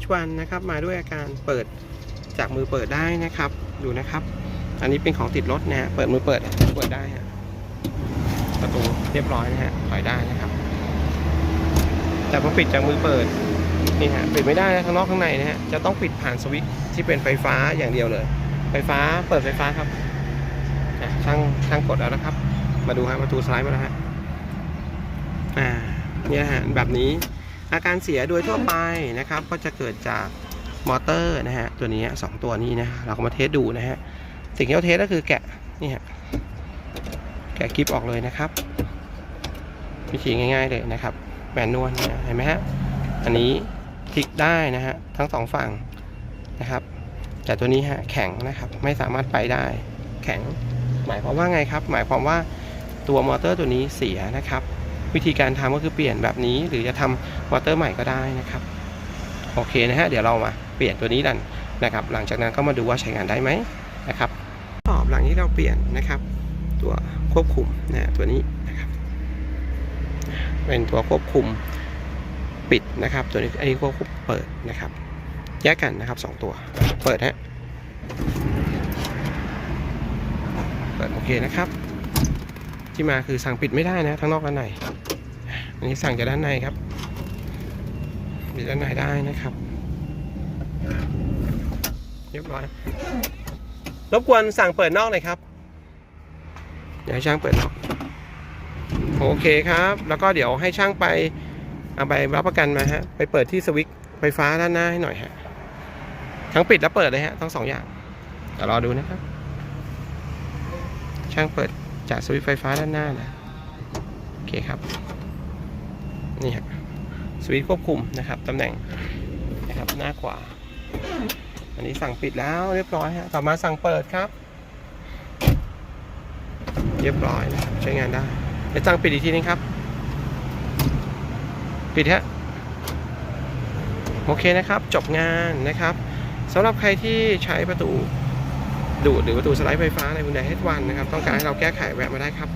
H1 นะครับ มาด้วยอาการเปิดจากมือเปิดได้นะครับ ดูนะครับ อันนี้เป็นของติดรถนะฮะ เปิดมือเปิด เปิดได้ฮะ ประตูเรียบร้อยนะฮะ ถอยได้นะครับ แต่พอปิดจากมือเปิด นี่ฮะ ปิดไม่ได้นะข้างนอกข้างในนะฮะ จะต้องปิดผ่านสวิตช์ที่เป็นไฟฟ้าอย่างเดียวเลย ไฟฟ้า เปิดไฟฟ้าครับช่างช่างกดแล้วนะครับ มาดูฮะประตูสไลด์มาแล้วฮะ อ่า เนี่ยฮะ แบบนี้ อาการเสียโดยทั่วไปนะครับ ก็จะเกิดจากมอเตอร์นะฮะตัวนี้สองตัวนี้นะเราก็มาเทสดูนะฮะสิ่งที่เราเทสก็คือแกะนี่ฮะแกะคลิปออกเลยนะครับ วิธีง่าย ๆเลยนะครับแมนนวลเห็นไหมฮะอันนี้คลิกได้นะฮะทั้งสองฝั่งนะครับ แต่ตัวนี้ฮะแข็งนะครับไม่สามารถไปได้ แข็ง หมายความว่าไงครับ หมายความว่าตัวมอเตอร์ตัวนี้เสียนะครับ วิธีการทำก็คือเปลี่ยนแบบนี้ หรือจะทำมอเตอร์ใหม่ก็ได้นะครับ โอเคนะฮะเดี๋ยวเรามาเปลี่ยนตัวนี้กันนะครับ หลังจากนั้นก็มาดูว่าใช้งานได้ไหมนะครับตอบหลังที่เราเปลี่ยนนะครับ ตัวควบคุมนะฮะตัวนี้นะครับ เป็นตัวควบคุมปิดนะครับ ตัวนี้อันนี้ควบคุมเปิดนะครับ แยกกันนะครับสองตัวเปิดฮะเปิดโอเคนะครับ ที่มาคือสั่งปิดไม่ได้นะทั้งนอกและใน อันนี้สั่งจากด้านในครับปิดด้านในได้นะครับ เรียบร้อย รบกวนสั่งเปิดนอกหน่อยครับเดี๋ยวให้ช่างเปิดนอก โอเคครับ แล้วก็เดี๋ยวให้ช่างไปเอาใบรับประกันมาฮะ ไปเปิดที่สวิตช์ไฟฟ้าด้านหน้าให้หน่อยฮะ ทั้งปิดและเปิดเลยฮะ ทั้งสองอย่างเดี๋ยวรอดูนะครับ ช่างเปิดจากสวิตช์ไฟฟ้าด้านหน้านะ โอเคครับ นี่ฮะสวิตช์ควบคุมนะครับตำแหน่งนะครับหน้าขวา อันนี้สั่งปิดแล้วเรียบร้อยฮะต่อมาสั่งเปิดครับ เรียบร้อยนะครับใช้งานได้เดี๋ยวสั่งปิดอีกทีนึงครับ ปิดฮะโอเคนะครับ จบงานนะครับสำหรับใครที่ใช้ประตูดูดหรือประตูสไลด์ไฟฟ้าในบุนไดเฮดวันนะครับ ต้องการให้เราแก้ไขแวะมาได้ครับ